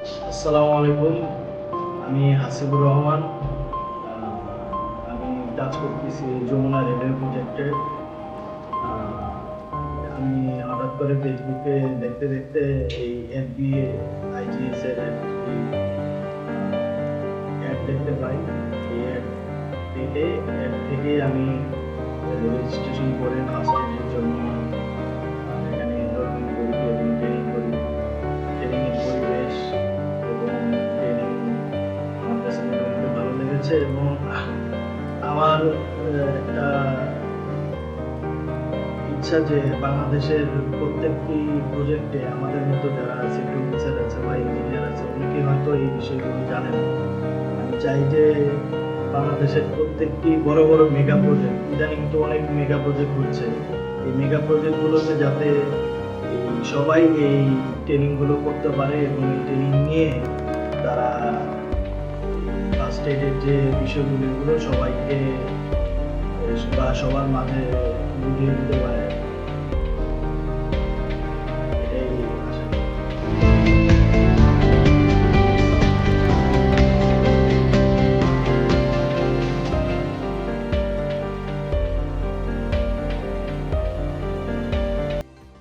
আসসালামু আলাইকুম। আমি হাসিবুর রহমান। আমি কাজ করতেছি যমুনা রেলওয়ে প্রজেক্টে আমি হঠাৎ করে ফেসবুকে দেখতে দেখতে এই এফবিএ আইজিএস এর অ্যাড দেখতে পাই। এই অ্যাড দেখে অ্যাড থেকে আমি রেজিস্ট্রেশন করে ফার্স্ট লেগেছে এবং আমার একটা ইচ্ছা যে বাংলাদেশের প্রত্যেকটি প্রজেক্টে আমাদের মতো যারা আছে প্রফেসর আছে বা ইঞ্জিনিয়ার আছে, অনেকে হয়তো এই বিষয়গুলো জানে না। আমি চাই যে বাংলাদেশের প্রত্যেকটি বড় বড় মেগা প্রজেক্ট ইদানিং তো অনেক মেগা প্রজেক্ট হচ্ছে। এই মেগা প্রজেক্টগুলোতে যাতে সবাই এই ট্রেনিংগুলো করতে পারে এবং এই ট্রেনিং নিয়ে তারা এডের যে বিষয়গুলো এগুলো সবাইকে বা সবার মাঝে বুঝিয়ে দিতে পারে।